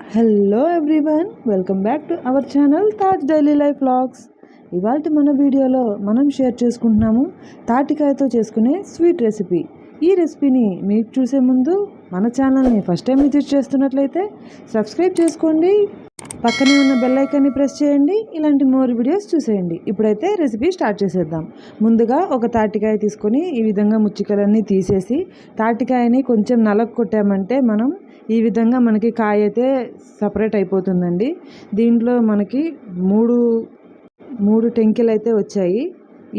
Hello everyone welcome back to our channel Taj daily life vlogs ఇవాళ మన వీడియోలో మనం షేర్ చేసుకుంటున్నాము తాటికాయతో చేసుకునే స్వీట్ రెసిపీ ఈ రెసిపీని మీకు చూసే ముందు మన ఛానల్ని ఫస్ట్ టైం విజిట్ చేస్తున్నట్లయితే సబ్స్క్రైబ్ చేసుకోండి. పక్కనే ఉన్న బెల్ ఐకాన్ని ప్రెస్ చేయండి ఇలాంటి మోర్ వీడియోస్ చూసేయండి. ఇప్పుడైతే రెసిపీ స్టార్ట్ చేసేద్దాం. ముందుగా ఒక తాటికాయ తీసుకొని ఈ విధంగా ముచ్చికలన్నీ తీసేసి తాటికాయని కొంచెం నలక కొట్టామంటే మనం ఈ విధంగా మనకి కాయ అయితే సపరేట్ అయిపోతుందండి. దీంట్లో మనకి మూడు మూడు టెంకెలు అయితే వచ్చాయి.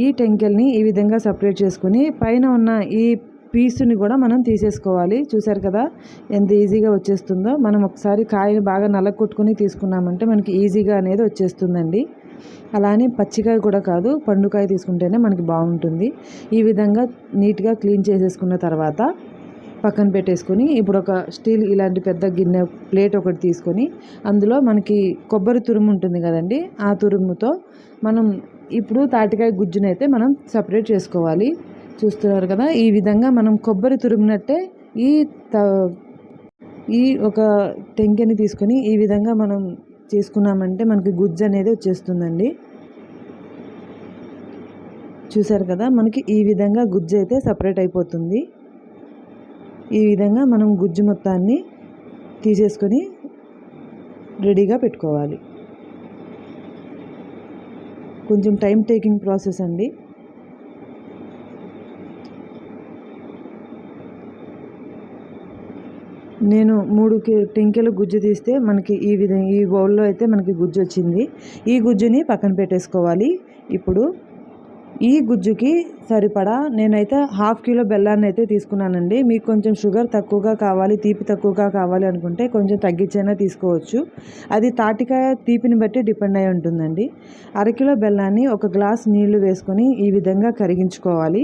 ఈ టెంకెల్ని ఈ విధంగా సపరేట్ చేసుకుని పైన ఉన్న ఈ పీసుని కూడా మనం తీసేసుకోవాలి. చూసారు కదా? ఎంత ఈజీగా వచ్చేస్తుందో. మనం ఒకసారి కాయని బాగా నలగొట్టుకుని తీసుకున్నామంటే మనకి ఈజీగా అనేది వచ్చేస్తుందండి. అలానే పచ్చికాయ కూడా కాదు పండుకాయ తీసుకుంటేనే మనకి బాగుంటుంది. ఈ విధంగా నీట్గా క్లీన్ చేసేసుకున్న తర్వాత పక్కన పెట్టేసుకొని ఇప్పుడు ఒక స్టీల్ ఇలాంటి పెద్ద గిన్నె ప్లేట్ ఒకటి తీసుకొని అందులో మనకి కొబ్బరి తురుము ఉంటుంది కదండి ఆ తురుముతో మనం ఇప్పుడు తాటికాయ గుజ్జునైతే మనం సపరేట్ చేసుకోవాలి. చూస్తున్నారు కదా ఈ విధంగా మనం కొబ్బరి తురిమినట్టే ఈ త ఈ ఒక టెంకెని తీసుకొని ఈ విధంగా మనం చేసుకున్నామంటే మనకి గుజ్జు అనేది వచ్చేస్తుందండి. చూసారు కదా మనకి ఈ విధంగా గుజ్జు అయితే సపరేట్ అయిపోతుంది. ఈ విధంగా మనం గుజ్జు మొత్తాన్ని తీసేసుకొని రెడీగా పెట్టుకోవాలి. కొంచెం టైం టేకింగ్ ప్రాసెస్ అండి. నేను మూడు టెంకెలు గుజ్జు తీస్తే మనకి ఈ విధంగా ఈ బౌల్లో అయితే మనకి గుజ్జు వచ్చింది. ఈ గుజ్జుని పక్కన పెట్టేసుకోవాలి. ఇప్పుడు ఈ గుజ్జుకి సరిపడా నేనైతే హాఫ్ కిలో బెల్లాన్ని అయితే తీసుకున్నానండి. మీకు కొంచెం షుగర్ తక్కువగా కావాలి తీపి తక్కువగా కావాలి అనుకుంటే కొంచెం తగ్గించైనా తీసుకోవచ్చు. అది తాటికాయ తీపిని బట్టి డిపెండ్ అయి ఉంటుందండి. అరకిలో బెల్లాన్ని ఒక గ్లాస్ నీళ్ళు వేసుకొని ఈ విధంగా కరిగించుకోవాలి.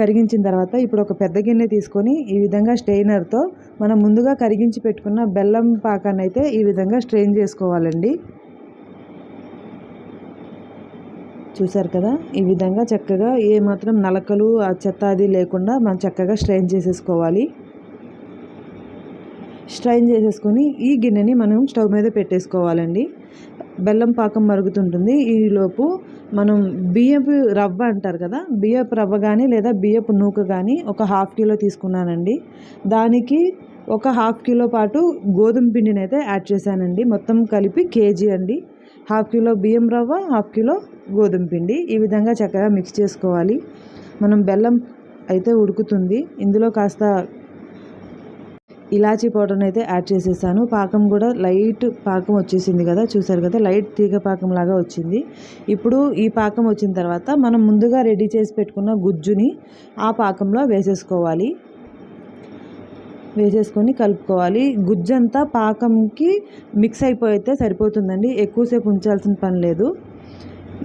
కరిగించిన తర్వాత ఇప్పుడు ఒక పెద్ద గిన్నె తీసుకొని ఈ విధంగా స్ట్రెయినర్తో మనం ముందుగా కరిగించి పెట్టుకున్న బెల్లం పాకాన్ని అయితే ఈ విధంగా స్ట్రెయిన్ చేసుకోవాలండి. చూసారు కదా? ఈ విధంగా చక్కగా ఏ మాత్రం నలకలు ఆ చెత్త అది లేకుండా మనం చక్కగా స్ట్రెయిన్ చేసేసుకోవాలి. స్ట్రైన్ చేసేసుకొని ఈ గిన్నెని మనం స్టవ్ మీద పెట్టేసుకోవాలండి. బెల్లం పాకం మరుగుతుంటుంది. ఈలోపు మనం బియ్యపు రవ్వ అంటారు కదా బియ్యపు రవ్వ కానీ లేదా బియ్యపు నూక కానీ ఒక హాఫ్ కిలో తీసుకున్నానండి. దానికి ఒక హాఫ్ కిలో పాటు గోధుమ పిండిని అయితే యాడ్ చేశానండి. మొత్తం కలిపి కేజీ అండి. హాఫ్ కిలో బియ్యం రవ్వ హాఫ్ కిలో గోధుమ పిండి. ఈ విధంగా చక్కగా మిక్స్ చేసుకోవాలి. మనం బెల్లం అయితే ఉడుకుతుంది. ఇందులో కాస్త ఇలాచీ పౌడర్ని అయితే యాడ్ చేసేసాను. పాకం కూడా లైట్ పాకం వచ్చేసింది కదా చూసారు కదా లైట్ తీగ పాకం లాగా వచ్చింది. ఇప్పుడు ఈ పాకం వచ్చిన తర్వాత మనం ముందుగా రెడీ చేసి పెట్టుకున్న గుజ్జుని ఆ పాకంలో వేసేసుకోవాలి. వేసేసుకొని కలుపుకోవాలి. గుజ్జంతా పాకంకి మిక్స్ అయిపోయితే సరిపోతుందండి. ఎక్కువసేపు ఉంచాల్సిన పని లేదు.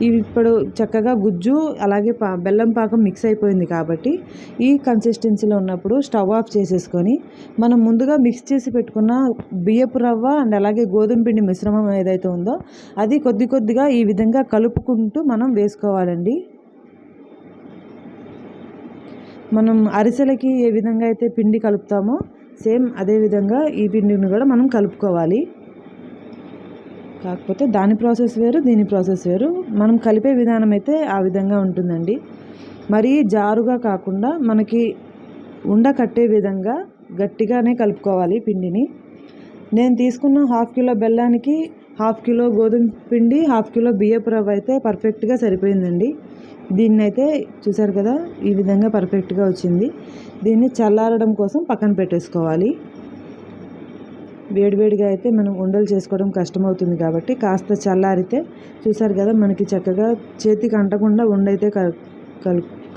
ఇప్పుడు చక్కగా గుజ్జు అలాగే పా బెల్లం పాకం మిక్స్ అయిపోయింది కాబట్టి ఈ కన్సిస్టెన్సీలో ఉన్నప్పుడు స్టవ్ ఆఫ్ చేసేసుకొని మనం ముందుగా మిక్స్ చేసి పెట్టుకున్న బియ్యపు రవ్వ అండ్ అలాగే గోధుమ పిండి మిశ్రమం ఏదైతే ఉందో అది కొద్ది కొద్దిగా ఈ విధంగా కలుపుకుంటూ మనం వేసుకోవాలండి. మనం అరిసెలకి ఏ విధంగా అయితే పిండి కలుపుతామో సేమ్ అదే విధంగా ఈ పిండిని కూడా మనం కలుపుకోవాలి. కాకపోతే దాని ప్రాసెస్ వేరు దీని ప్రాసెస్ వేరు. మనం కలిపే విధానం అయితే ఆ విధంగా ఉంటుందండి. మరీ జారుగా కాకుండా మనకి ఉండ కట్టే విధంగా గట్టిగానే కలుపుకోవాలి పిండిని. నేను తీసుకున్న హాఫ్ కిలో బెల్లానికి హాఫ్ కిలో గోధుమ పిండి హాఫ్ కిలో బియ్యపు రవ్వ అయితే పర్ఫెక్ట్గా సరిపోయిందండి. దీన్ని అయితే చూసారు కదా ఈ విధంగా పర్ఫెక్ట్గా వచ్చింది. దీన్ని చల్లారడం కోసం పక్కన పెట్టేసుకోవాలి. వేడివేడిగా అయితే మనం ఉండలు చేసుకోవడం కష్టమవుతుంది కాబట్టి కాస్త చల్లారితే చూసారు కదా మనకి చక్కగా చేతికి అంటకుండా ఉండైతే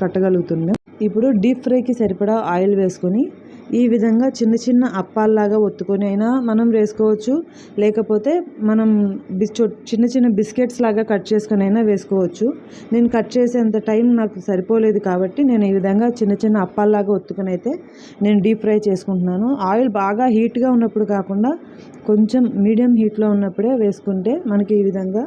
కట్టగలుగుతుంది. ఇప్పుడు డీప్ ఫ్రైకి సరిపడా ఆయిల్ వేసుకొని ఈ విధంగా చిన్న చిన్న అప్పాల్లాగా ఒత్తుకొని అయినా మనం వేసుకోవచ్చు. లేకపోతే మనం బిస్చో చిన్న చిన్న బిస్కెట్స్ లాగా కట్ చేసుకొని అయినా వేసుకోవచ్చు. నేను కట్ చేసేంత టైం నాకు సరిపోలేదు కాబట్టి నేను ఈ విధంగా చిన్న చిన్న అప్పాల్లాగా ఒత్తుకొని అయితే నేను డీప్ ఫ్రై చేసుకుంటున్నాను. ఆయిల్ బాగా హీట్గా ఉన్నప్పుడు కాకుండా కొంచెం మీడియం హీట్లో ఉన్నప్పుడే వేసుకుంటే మనకి ఈ విధంగా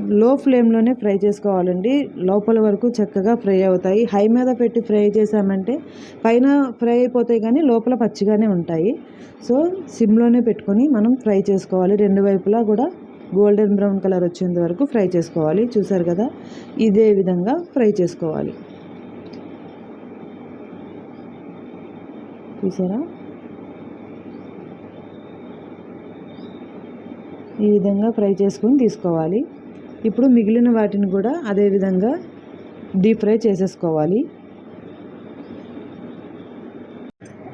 లో ఫ్లేమ్లోనే ఫ్రై చేసుకోవాలండి. లోపల వరకు చక్కగా ఫ్రై అవుతాయి. హై మీద పెట్టి ఫ్రై చేసామంటే పైన ఫ్రై అయిపోతాయి కానీ లోపల పచ్చిగానే ఉంటాయి. సో సిమ్లోనే పెట్టుకొని మనం ఫ్రై చేసుకోవాలి. రెండు వైపులా కూడా గోల్డెన్ బ్రౌన్ కలర్ వచ్చేంత వరకు ఫ్రై చేసుకోవాలి. చూసారు కదా? ఇదే విధంగా ఫ్రై చేసుకోవాలి. చూసారా? ఈ విధంగా ఫ్రై చేసుకొని తీసుకోవాలి. ఇప్పుడు మిగిలిన వాటిని కూడా అదే విధంగా డీప్ ఫ్రై చేసేసుకోవాలి.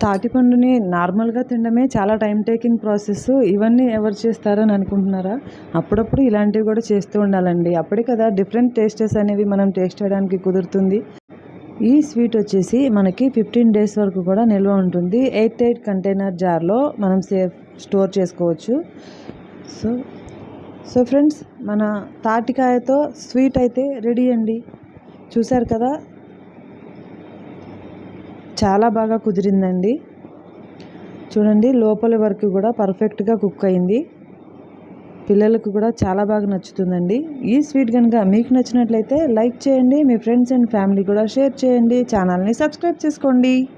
తాటిపండుని నార్మల్గా తినడమే చాలా టైం టేకింగ్ ప్రాసెస్. ఇవన్నీ ఎవరు చేస్తారని అనుకుంటున్నారా? అప్పుడప్పుడు ఇలాంటివి కూడా చేస్తూ ఉండాలండి. అప్పుడే కదా డిఫరెంట్ టేస్టెస్ అనేవి మనం టేస్ట్ చేయడానికి కుదురుతుంది. ఈ స్వీట్ వచ్చేసి మనకి ఫిఫ్టీన్ డేస్ వరకు కూడా నిల్వ ఉంటుంది. ఎయిట్ ఎయిట్ కంటైనర్ జార్లో మనం సేఫ్ స్టోర్ చేసుకోవచ్చు. సో సో ఫ్రెండ్స్ మన తాటికాయతో స్వీట్ అయితే రెడీ అండి. చూసారు కదా? చాలా బాగా కుదిరిందండి. చూడండి లోపల వరకు కూడా పర్ఫెక్ట్గా కుక్ అయింది. పిల్లలకు కూడా చాలా బాగా నచ్చుతుందండి. ఈ స్వీట్ కనుక మీకు నచ్చినట్లయితే లైక్ చేయండి మీ ఫ్రెండ్స్ అండ్ ఫ్యామిలీ కూడా షేర్ చేయండి ఛానల్ని సబ్స్క్రైబ్ చేసుకోండి.